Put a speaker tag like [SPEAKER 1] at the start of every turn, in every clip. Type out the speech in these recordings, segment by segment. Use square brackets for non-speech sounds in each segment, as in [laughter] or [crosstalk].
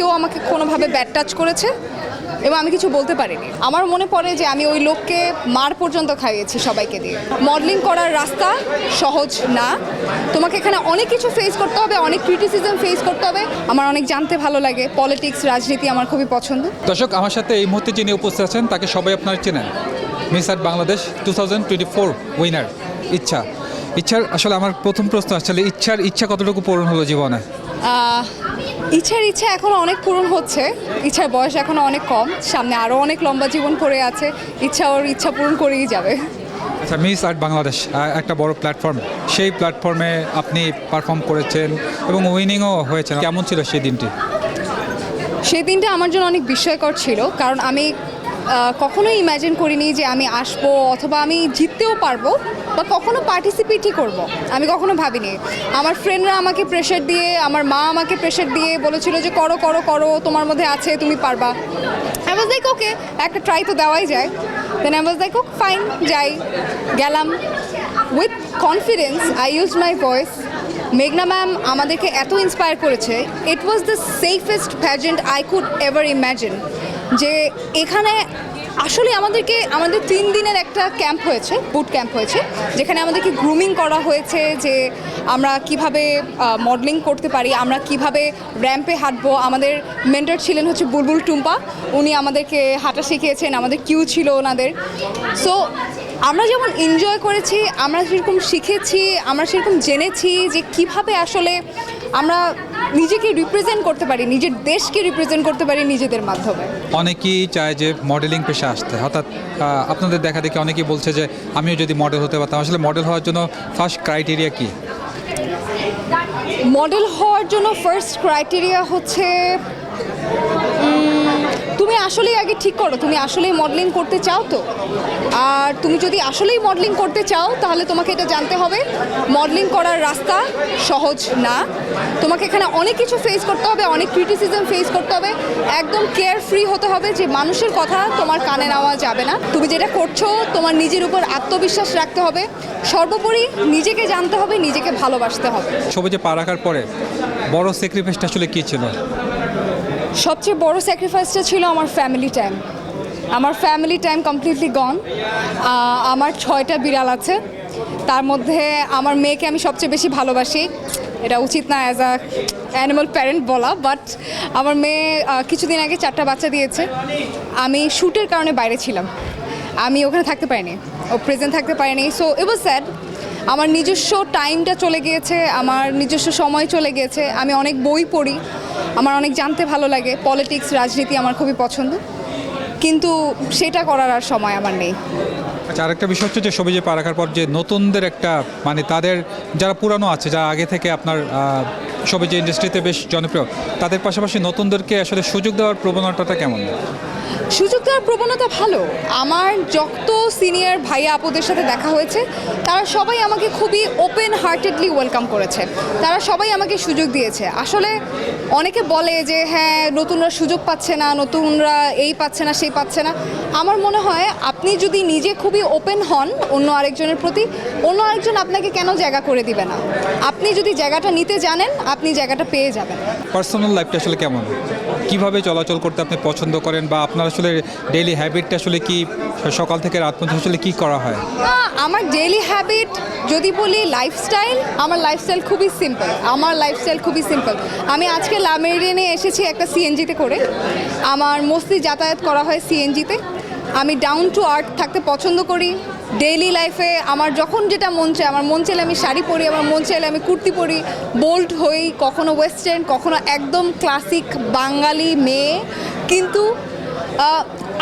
[SPEAKER 1] কেউ আমাকে কোনোভাবে ব্যাড টাচ করেছে এবং আমি কিছু বলতে পারিনি। আমার মনে পড়ে যে আমি ওই লোককে মার পর্যন্ত খাইয়েছি সবাইকে দিয়ে। মডেলিং করার রাস্তা সহজ না। তোমাকে এখানে অনেক কিছু ফেস করতে হবে, অনেক ক্রিটিসিজম ফেস করতে হবে। আমার অনেক জানতে ভালো লাগে। পলিটিক্স রাজনীতি আমার খুবই পছন্দ।
[SPEAKER 2] দর্শক, আমার সাথে এই মুহূর্তে যিনি উপস্থিত আছেন, তাকে সবাই আপনারা চেনেন। Miss at Bangladesh two thousand four winner ইচ্ছা। ইচ্ছার আসলে আমার প্রথম প্রশ্ন, আসলে ইচ্ছার ইচ্ছা কতটুকু পূরণ হলো জীবনে?
[SPEAKER 1] ইচ্ছার ইচ্ছা এখনও অনেক পূরণ হচ্ছে। ইচ্ছার বয়স এখনও অনেক কম। সামনে আরও অনেক লম্বা জীবন পড়ে আছে। ইচ্ছা ওর ইচ্ছা পূরণ করেই যাবে।
[SPEAKER 2] আচ্ছা মিস আর্ট বাংলাদেশ একটা বড় প্ল্যাটফর্ম সেই প্ল্যাটফর্মে আপনি পারফর্ম করেছেন এবং উইনিংও হয়েছেন। কেমন ছিল সেই দিনটি?
[SPEAKER 1] সেই দিনটা আমার জন্য অনেক বিস্ময়কর ছিল। কারণ আমি কখনোই ইমাজিন করিনি যে আমি আসব অথবা আমি জিততেও পারব। বা কখনো পার্টিসিপেটই করব। আমি কখনো ভাবিনি। আমার ফ্রেন্ডরা আমাকে প্রেশার দিয়ে, আমার মা আমাকে প্রেশার দিয়ে বলেছিল যে, করো করো করো, তোমার মধ্যে আছে, তুমি পারবা। আই ওয়াজ লাইক ওকে একটা ট্রাই তো দেওয়াই যায়। Then I was like ok fine যাই। গেলাম with confidence I use my voice মেঘনা ম্যাম আমাদেরকে এত ইন্সপায়ার করেছে। It was the safest pageant I could ever imagine যে এখানে আসলে আমাদেরকে, আমাদের তিন দিনের একটা ক্যাম্প হয়েছে বুট ক্যাম্প হয়েছে, যেখানে আমাদেরকে গ্রুমিং করা হয়েছে যে আমরা কীভাবে মডেলিং করতে পারি, আমরা কীভাবে র্যাম্পে হাঁটবো। আমাদের মেন্টর ছিলেন হচ্ছে বুলবুল টুম্পা, উনি আমাদেরকে হাঁটা শিখিয়েছেন, আমাদের কিউ ছিল ওনাদের। সো আমরা যেমন এনজয় করেছি আমরা সেরকম শিখেছি আমরা সেরকম জেনেছি যে কীভাবে আসলে আমরা নিজেকে রিপ্রেজেন্ট করতে পারি নিজের দেশকে রিপ্রেজেন্ট করতে পারি নিজেদের মাধ্যমে।
[SPEAKER 2] অনেকেই চায় যে মডেলিং পেশা আসতে। অর্থাৎ আপনাদের দেখা দেখি অনেকেই বলছে যে আমিও যদি মডেল হতে পারতাম আসলে মডেল হওয়ার জন্য ফার্স্ট ক্রাইটেরিয়া কি?
[SPEAKER 1] মডেল হওয়ার জন্য ফার্স্ট ক্রাইটেরিয়া হচ্ছে তুমি আসলেই আগে ঠিক করো, তুমি আসলেই মডেলিং করতে চাও তো? আর তুমি যদি আসলেই মডেলিং করতে চাও, তাহলে তোমাকে এটা জানতে হবে মডেলিং করার রাস্তা সহজ না। তোমাকে এখানে অনেক কিছু ফেস করতে হবে, অনেক ক্রিটিসিজম ফেস করতে হবে। একদম কেয়ার ফ্রি হতে হবে যে মানুষের কথা তোমার কানে নেওয়া যাবে না। তুমি যেটা করছ, তোমার নিজের উপর আত্মবিশ্বাস রাখতে হবে। সর্বোপরি নিজেকে জানতে হবে, নিজেকে ভালোবাসতে হবে।
[SPEAKER 2] সবুজে পা রাখার পরে বড় স্যাক্রিফাইসটা আসলে কী ছিল?
[SPEAKER 1] সবচেয়ে বড় স্যাক্রিফাইসটা ছিল আমার ফ্যামিলি টাইম আমার ফ্যামিলি টাইম কমপ্লিটলি গন আমার ছয়টা বিড়াল আছে। তার মধ্যে আমার মেয়েকে আমি সবচেয়ে বেশি ভালোবাসি। এটা উচিত না অ্যাজ আ অ্যানিমাল প্যারেন্ট বলা বাট আমার মেয়ে কিছুদিন আগে চারটা বাচ্চা দিয়েছে। আমি শ্যুটের কারণে বাইরে ছিলাম। আমি ওখানে থাকতে পারিনি। ও প্রেজেন্ট থাকতে পারিনি। সো ইট ওয়াজ স্যাড আমার নিজস্ব টাইমটা চলে গিয়েছে, আমার নিজস্ব সময় চলে গিয়েছে, আমি অনেক বই পড়ি, আমার অনেক জানতে ভালো লাগে, পলিটিক্স, রাজনীতি আমার খুবই পছন্দ। কিন্তু সেটা করার আর সময় আমার নেই।
[SPEAKER 2] আচ্ছা আরেকটা বিষয় হচ্ছে যে সবুজে পা রাখার পর যে নতুনদের একটা মানে তাদের যারা পুরানো আছে যারা আগে থেকে আপনার সবুজ ইন্ডাস্ট্রিতে বেশ জনপ্রিয় তাদের পাশাপাশি নতুনদেরকে আসলে সুযোগ দেওয়ার প্রবণতাটা কেমন?
[SPEAKER 1] সুযোগ দেওয়ার প্রবণতা ভালো। আমার যত সিনিয়র ভাইয়া আপুদের সাথে দেখা হয়েছে তারা সবাই আমাকে খুবই ওপেন হার্টেডলি ওয়েলকাম করেছে। তারা সবাই আমাকে সুযোগ দিয়েছে। আসলে অনেকে বলে যে হ্যাঁ নতুনরা সুযোগ পাচ্ছে না নতুনরা এই পাচ্ছে না সেই পাচ্ছে না। আমার মনে হয় আপনি যদি নিজে খুবই ওপেন হন অন্য আরেকজনের প্রতি, অন্য আরেকজন আপনাকে কেন জায়গা করে দিবে না? আপনি যদি জায়গাটা নিতে জানেন, আপনি জায়গাটা পেয়ে যাবেন।
[SPEAKER 2] পার্সোনাল লাইফটা আসলে কেমন? কীভাবে চলাচল করতে আপনি পছন্দ করেন বা আপনার আসলে ডেইলি হ্যাবিটটা আসলে কি সকাল থেকে রাত পর্যন্ত আসলে কি করা হয়?
[SPEAKER 1] আমার ডেইলি হ্যাবিট যদি বলি লাইফস্টাইল আমার লাইফস্টাইল খুবই সিম্পল আমার লাইফস্টাইল খুবই সিম্পল আমি আজকে লামেরিয়ানে এসেছি একটা সিএনজিতে করে। আমার মোস্টলি যাতায়াত করা হয় সিএনজিতে আমি ডাউন টু আর্থ থাকতে পছন্দ করি। ডেইলি লাইফে আমার যখন যেটা মন চায়, আমার মন চাইলে আমি শাড়ি পরি, আমার মন চাইলে আমি কুর্তি পরি বোল্ড হই, কখনো ওয়েস্টার্ন কখনো একদম ক্লাসিক বাঙালি মেয়ে। কিন্তু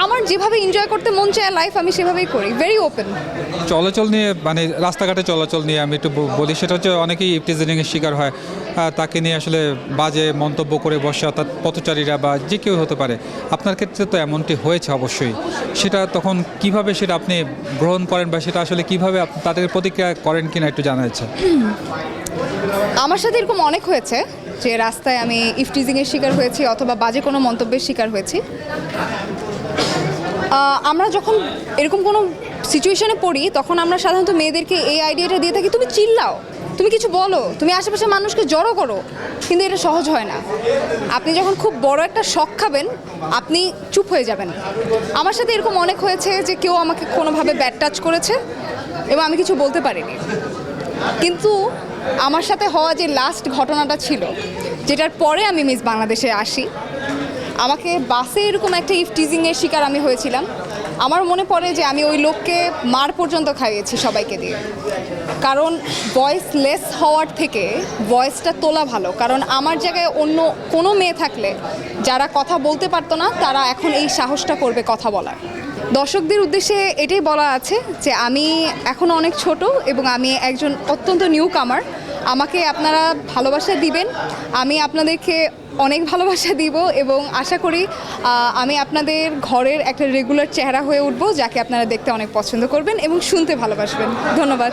[SPEAKER 1] আমার যেভাবে এনজয় করতে মন চায় লাইফ আমি সেভাবেই করি ভেরি ওপেন
[SPEAKER 2] চলাচল নিয়ে মানে রাস্তাঘাটে চলাচল নিয়ে আমি একটু বলি সেটা হচ্ছে অনেকেই ইফটিজিংয়ের শিকার হয়। তাকে নিয়ে আসলে বাজে মন্তব্য করে বসে অর্থাৎ পথচারীরা বা যে কেউ হতে পারে। আপনার ক্ষেত্রে তো এমনটি হয়েছে অবশ্যই। সেটা তখন কীভাবে সেটা আপনি গ্রহণ করেন বা সেটা আসলে কীভাবে তাদের প্রতিক্রিয়া করেন কিনা একটু জানা যাচ্ছে [clears throat]
[SPEAKER 1] আমার সাথে এরকম অনেক হয়েছে যে রাস্তায় আমি ইফটিজিংয়ের শিকার হয়েছি অথবা বাজে কোনো মন্তব্যের শিকার হয়েছি। আমরা যখন এরকম কোনো সিচুয়েশনে পড়ি, তখন আমরা সাধারণত মেয়েদেরকে এই আইডিয়াটা দিয়ে থাকি, তুমি চিল্লাও, তুমি কিছু বলো, তুমি আশেপাশে মানুষকে জড়ো করো। কিন্তু এটা সহজ হয় না। আপনি যখন খুব বড় একটা শখ খাবেন, আপনি চুপ হয়ে যাবেন। আমার সাথে এরকম অনেক হয়েছে যে কেউ আমাকে কোনোভাবে ব্যাড টাচ করেছে এবং আমি কিছু বলতে পারিনি। কিন্তু আমার সাথে হওয়া যে লাস্ট ঘটনাটা ছিল, যেটার পরে আমি মিস বাংলাদেশে আসি আমাকে বাসে এরকম একটা ইফটিজিংয়ের শিকার আমি হয়েছিলাম। আমার মনে পড়ে যে আমি ওই লোককে মার পর্যন্ত খাইয়েছি সবাইকে দিয়ে। কারণ ভয়েস লেস হওয়ার থেকে ভয়েসটা তোলা ভালো। কারণ আমার জায়গায় অন্য কোনো মেয়ে থাকলে যারা কথা বলতে পারতো না, তারা এখন এই সাহসটা করবে কথা বলার। দর্শকদের উদ্দেশ্যে এটাই বলা আছে যে আমি এখন অনেক ছোট এবং আমি একজন অত্যন্ত নিউ কামার আমাকে আপনারা ভালোবাসা দিবেন। আমি আপনাদেরকে অনেক ভালোবাসা দিব এবং আশা করি আমি আপনাদের ঘরের একটা রেগুলার চেহারা হয়ে উঠবো, যাকে আপনারা দেখতে অনেক পছন্দ করবেন এবং শুনতে ভালোবাসবেন। ধন্যবাদ।